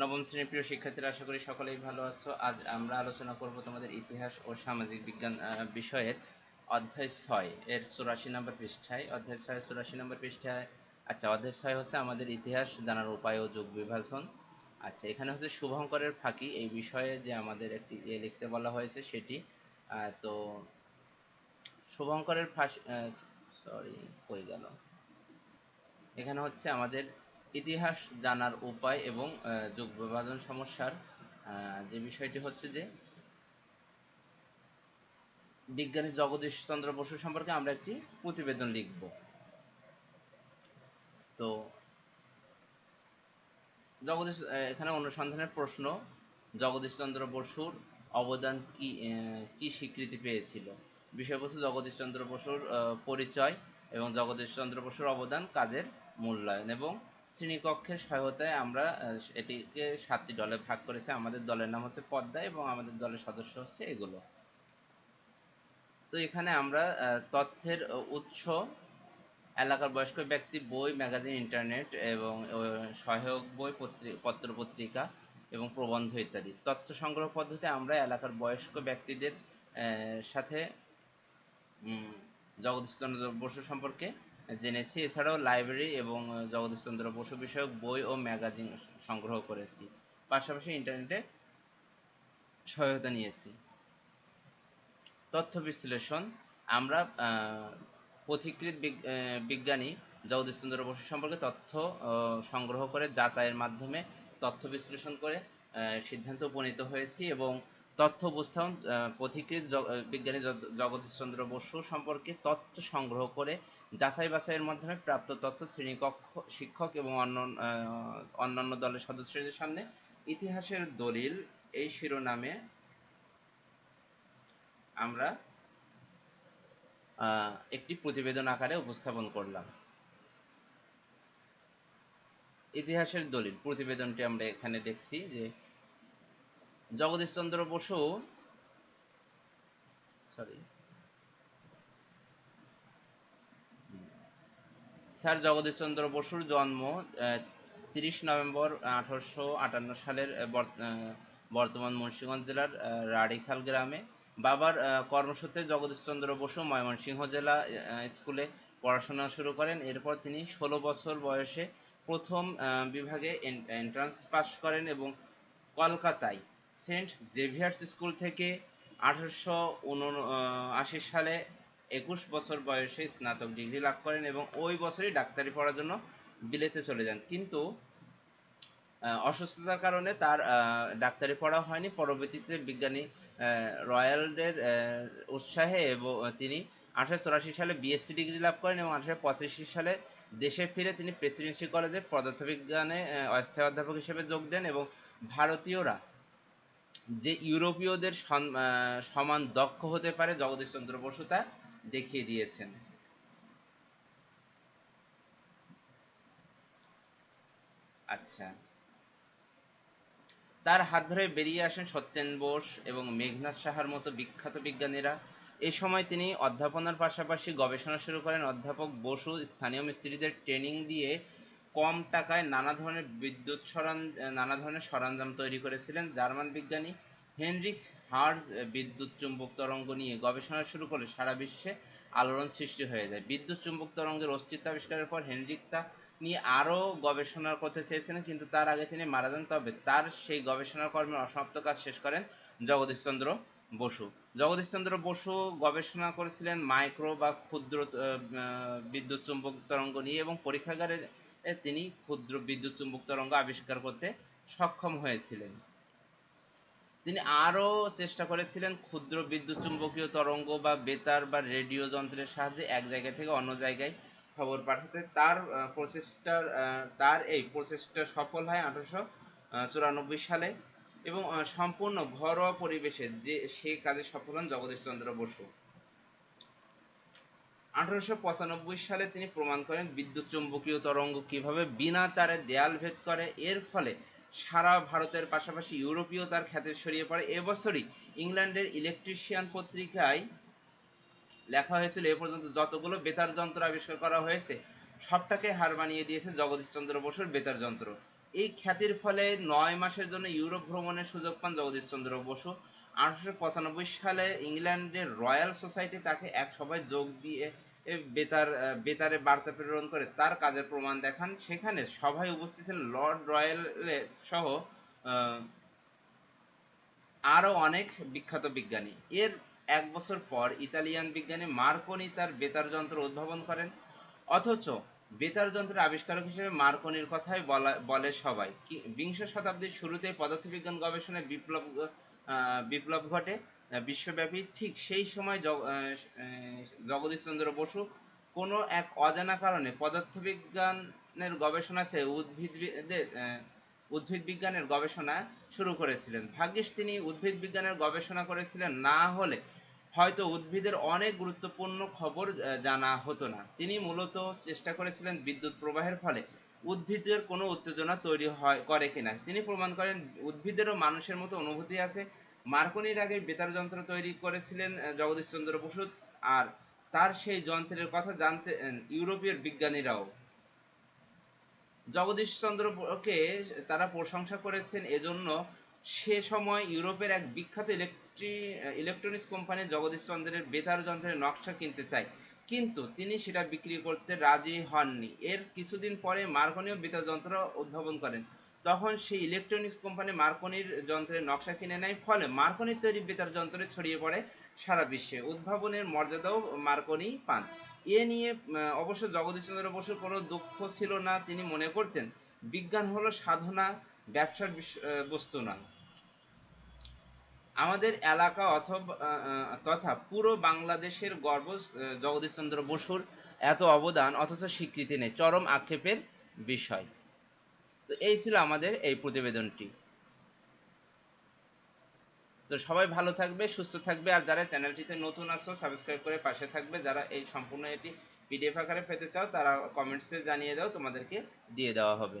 নবম শ্রেণির প্রিয় শিক্ষার্থীরা, আশা করি সকলেই ভালো আছো। আজ আমরা আলোচনা করব তোমাদের ইতিহাস ও সামাজিক বিজ্ঞান বিষয়ের অধ্যায় ছয় এর চুরাশি নম্বর পৃষ্ঠায়। অধ্যায় ছয় চুরাশি নম্বর পৃষ্ঠায় আচ্ছা অধ্যায় ছয় হচ্ছে আমাদের ইতিহাস, জানার উপায় ও যুগ বিভাজন। আচ্ছা এখানে হচ্ছে শুভঙ্করের ফাঁকি, এই বিষয়ে যে আমাদের একটি ইয়ে লিখতে বলা হয়েছে সেটি। তো শুভঙ্করের ফাঁসি সরি কই গেল। এখানে হচ্ছে আমাদের ইতিহাস জানার উপায় এবং যুগ বিভাজন সমস্যার যে বিষয়টি হচ্ছে যে, বিজ্ঞানী জগদীশ চন্দ্র বসু সম্পর্কে আমরা একটি প্রতিবেদন লিখব। তো, জগদীশ এখানে অনুসন্ধানের প্রশ্ন, জগদীশ চন্দ্র বসুর অবদান কি কি স্বীকৃতি পেয়েছিল? বিষয়বস্তু জগদীশ চন্দ্র বসুর পরিচয় এবং জগদীশ চন্দ্র বসুর অবদান কাজের মূল্যায়ন এবং শ্রেণীকক্ষের সহায়তায় আমরা এটিকে সাতটি দলে ভাগ করেছি। আমাদের দলের নাম হচ্ছে পদ্মা এবং আমাদের দলের সদস্য হচ্ছে এগুলো। তো এখানে আমরা তথ্যের উৎস, এলাকার বয়স্ক ব্যক্তি, বই, ম্যাগাজিন, ইন্টারনেট এবং সহায়ক বই, পত্রি- পত্র পত্রিকা এবং প্রবন্ধ ইত্যাদি। তথ্য সংগ্রহ পদ্ধতি আমরা এলাকার বয়স্ক ব্যক্তিদের সাথে জগদীশচন্দ্র বসু সম্পর্কে জেনেছি। এছাড়াও লাইব্রেরি এবং জগদীশচন্দ্র বসু বিষয়ক বই ও ম্যাগাজিন সংগ্রহ করেছি। পাশাপাশি ইন্টারনেটে সহায়তা নিয়েছি। তথ্য বিশ্লেষণ আমরা আহ, বিজ্ঞানী জগদীশচন্দ্র বসু সম্পর্কে তথ্য সংগ্রহ করে যাচাইয়ের মাধ্যমে তথ্য বিশ্লেষণ করে সিদ্ধান্ত উপনীত হয়েছি এবং তথ্য পথিকৃৎ আহ, বিজ্ঞানী জগদীশচন্দ্র বসু সম্পর্কে তথ্য সংগ্রহ করে যাচাই বাছাইয়ের মাধ্যমে প্রাপ্ত তথ্য শ্রেণীকক্ষ শিক্ষক এবং অন্য অন্যান্য দলের সদস্যদের সামনে ইতিহাসের দলিল এই শিরোনামে আমরা একটি প্রতিবেদন আকারে উপস্থাপন করলাম। ইতিহাসের দলিল প্রতিবেদনটি আমরা এখানে দেখছি যে জগদীশচন্দ্র বসু সরি স্যার জগদীশচন্দ্র বসুর জন্ম তিরিশ নভেম্বর আঠারোশো আটান্ন সালের বর্তমান মুন্সিগঞ্জ জেলার রাড়িখাল গ্রামে। বাবার কর্মসূত্রে জগদীশচন্দ্র বসু ময়মনসিংহ জেলা স্কুলে পড়াশোনা শুরু করেন। এরপর তিনি ষোলো বছর বয়সে প্রথম বিভাগে এন্ট্রান্স পাস করেন এবং কলকাতায় সেন্ট জেভিয়ার্স স্কুল থেকে আঠারোশো আশি সালে একুশ বছর বয়সে স্নাতক ডিগ্রি লাভ করেন এবং ওই বছরই ডাক্তারি পড়ার জন্য বিলেতে চলে যান। কিন্তু অসুস্থতার কারণে তার ডাক্তারি পড়া হয়নি। পরবর্তীতে বিজ্ঞানী রয়্যালদের উৎসাহে এবং তিনি আঠারোশো সালে বিএসসি ডিগ্রি লাভ করেন এবং আঠারোশো পঁচাশি সালে দেশে ফিরে তিনি প্রেসিডেন্সি কলেজে পদার্থবিজ্ঞানে অস্থায়ী অধ্যাপক হিসেবে যোগ দেন এবং ভারতীয়রা যে ইউরোপীয়দের সমান দক্ষ হতে পারে জগদীশচন্দ্র বসু তা দেখিয়ে দিয়েছেন। আচ্ছা। তার হাত ধরে বেরিয়ে আসেন সত্যেন বোস এবং মেঘনাথ সাহার মতো বিখ্যাত বিজ্ঞানীরা। এ সময় তিনি অধ্যাপনার পাশাপাশি গবেষণা শুরু করেন অধ্যাপক বসু স্থানীয় মিস্ত্রিদের ট্রেনিং দিয়ে কম টাকায় নানা ধরনের বিদ্যুৎ সরঞ্জাম নানা ধরনের সরঞ্জাম তৈরি করেছিলেন জার্মান বিজ্ঞানী হেনরিক হার্জ। বিদ্যুৎ চুম্বক তরঙ্গ নিয়ে গবেষণা শুরু করে সারা বিশ্বে আলোড়ন সৃষ্টি হয়ে যায়। বিদ্যুৎ চুম্বক তরঙ্গের অস্তিত্ব আবিষ্কারের পর হেনরিক তা নিয়ে আরও গবেষণা করতে চেয়েছিলেন কিন্তু তার আগে তিনি মারা যান। তবে তার সেই গবেষণা কর্মের অসমাপ্ত কাজ শেষ করেন জগদীশচন্দ্র বসু। জগদীশচন্দ্র বসু গবেষণা করেছিলেন মাইক্রো বা ক্ষুদ্র বিদ্যুৎ চুম্বক তরঙ্গ নিয়ে এবং পরীক্ষাগারে এ, তিনি ক্ষুদ্র বিদ্যুৎ চুম্বক তরঙ্গ আবিষ্কার করতে সক্ষম হয়েছিলেন। তিনি আরও চেষ্টা করেছিলেন ক্ষুদ্র বিদ্যুৎ চুম্বকীয় তরঙ্গ বা বেতার বা রেডিও যন্ত্রের সাহায্যে এক জায়গা থেকে অন্য জায়গায় খবর পাঠাতে। তার প্রচেষ্টা তার এই প্রচেষ্টা সফল হয় আঠারোশো চুরানব্বই সালে এবং সম্পূর্ণ ঘরোয়া পরিবেশে যে সেই কাজে সফল হন জগদীশচন্দ্র বসু। আঠারোশো পঁচানব্বই সালে তিনি প্রমাণ করেন বিদ্যুৎ চুম্বকীয় তরঙ্গ কীভাবে বিনা তারে দেয়াল ভেদ করে। এর ফলে সারা ভারতের পাশাপাশি ইউরোপীয় তার খ্যাতি ছড়িয়ে পড়ে। এবছরই ইংল্যান্ডের ইলেকট্রিশিয়ান পত্রিকায় লেখা হয়েছিল, এ পর্যন্ত যতগুলো বেতার যন্ত্র আবিষ্কার করা হয়েছে, সবটাকে হার বানিয়ে দিয়েছে জগদীশচন্দ্র বসুর বেতার যন্ত্র। এই খ্যাতির ফলে নয় মাসের জন্য ইউরোপ ভ্রমণের সুযোগ পান জগদীশচন্দ্র বসু। আঠারোশো পঁচানব্বই সালে ইংল্যান্ডের রয়্যাল সোসাইটি তাকে এক সভায় যোগ দিয়ে বেতার বেতারে বার্তা প্রেরণ করে। তার কাজের প্রমাণ দেখান। সেখানে সভায় উপস্থিত ছিলেন লর্ড রয়্যাল সহ আহ, আরও অনেক বিখ্যাত বিজ্ঞানী। এর এক বছর পর ইতালিয়ান বিজ্ঞানী মার্কনি তার বেতার যন্ত্র উদ্ভাবন করেন। অথচ বেতার যন্ত্রের আবিষ্কারক হিসেবে মার্কনির কথাই বলা সবাই। বিংশ শতাব্দীর শুরুতে পদার্থবিজ্ঞান গবেষণায় বিপ্লব বিপ্লব ঘটে বিশ্বব্যাপী ঠিক সেই সময় জগদীশচন্দ্র বসু কোনো এক অজানা কারণে পদার্থবিজ্ঞানের গবেষণা চেয়ে উদ্ভিদদের উদ্ভিদ বিজ্ঞানের গবেষণা শুরু করেছিলেন। ভাগ্যিস তিনি উদ্ভিদ বিজ্ঞানের গবেষণা করেছিলেন, না হলে হয়তো উদ্ভিদের অনেক গুরুত্বপূর্ণ খবর জানা হতো না। তিনি মূলত চেষ্টা করেছিলেন বিদ্যুৎ প্রবাহের ফলে উদ্ভিদের কোনো উত্তেজনা তৈরি হয় করে কিনা। তিনি প্রমাণ করেন উদ্ভিদেরও মানুষের মতো অনুভূতি আছে। মার্কনির আগে বেতার যন্ত্র তৈরি করেছিলেন আহ, জগদীশচন্দ্র বসু আর তার সেই যন্ত্রের কথা জানতে ইউরোপীয় বিজ্ঞানীরাও। জগদীশচন্দ্রকে তারা প্রশংসা করেছেন এজন্য সে সময় ইউরোপের এক বিখ্যাত ইলেকট্রি ইলেকট্রনিক্স কোম্পানি জগদীশচন্দ্রের বেতার যন্ত্রের নকশা কিনতে চায়। কিন্তু তিনি সেটা বিক্রি করতে রাজি হননি। এর কিছুদিন পরে মার্কনিও বেতার যন্ত্র উদ্ভাবন করেন। তখন সেই ইলেকট্রনিক্স কোম্পানি মার্কনির যন্ত্রের নকশা কিনে নেয়, ফলে মার্কনির তৈরি বেতার যন্ত্রে ছড়িয়ে পড়ে সারা বিশ্বে। উদ্ভাবনের মর্যাদাও মার্কনি পান। এ নিয়ে অবশ্য জগদীশচন্দ্র বসুর কোনো দুঃখ ছিল না, তিনি মনে করতেন, বিজ্ঞান হলো সাধনা, ব্যবসার বস্তু নয়। আমাদের এলাকা অথবা তথা পুরো বাংলাদেশের গর্ব জগদীশচন্দ্র বসুর এত অবদান, অথচ স্বীকৃতি নেই। চরম আক্ষেপের বিষয়। তো এই ছিল আমাদের এই প্রতিবেদনটি। তো সবাই ভালো থাকবে, সুস্থ থাকবে, আর যারা চ্যানেলটিতে নতুন আসো সাবস্ক্রাইব করে পাশে থাকবে। যারা এই সম্পূর্ণ এটি পিডিএফ আকারে পেতে চাও, তারা কমেন্টসে জানিয়ে দাও, তোমাদেরকে দিয়ে দেওয়া হবে।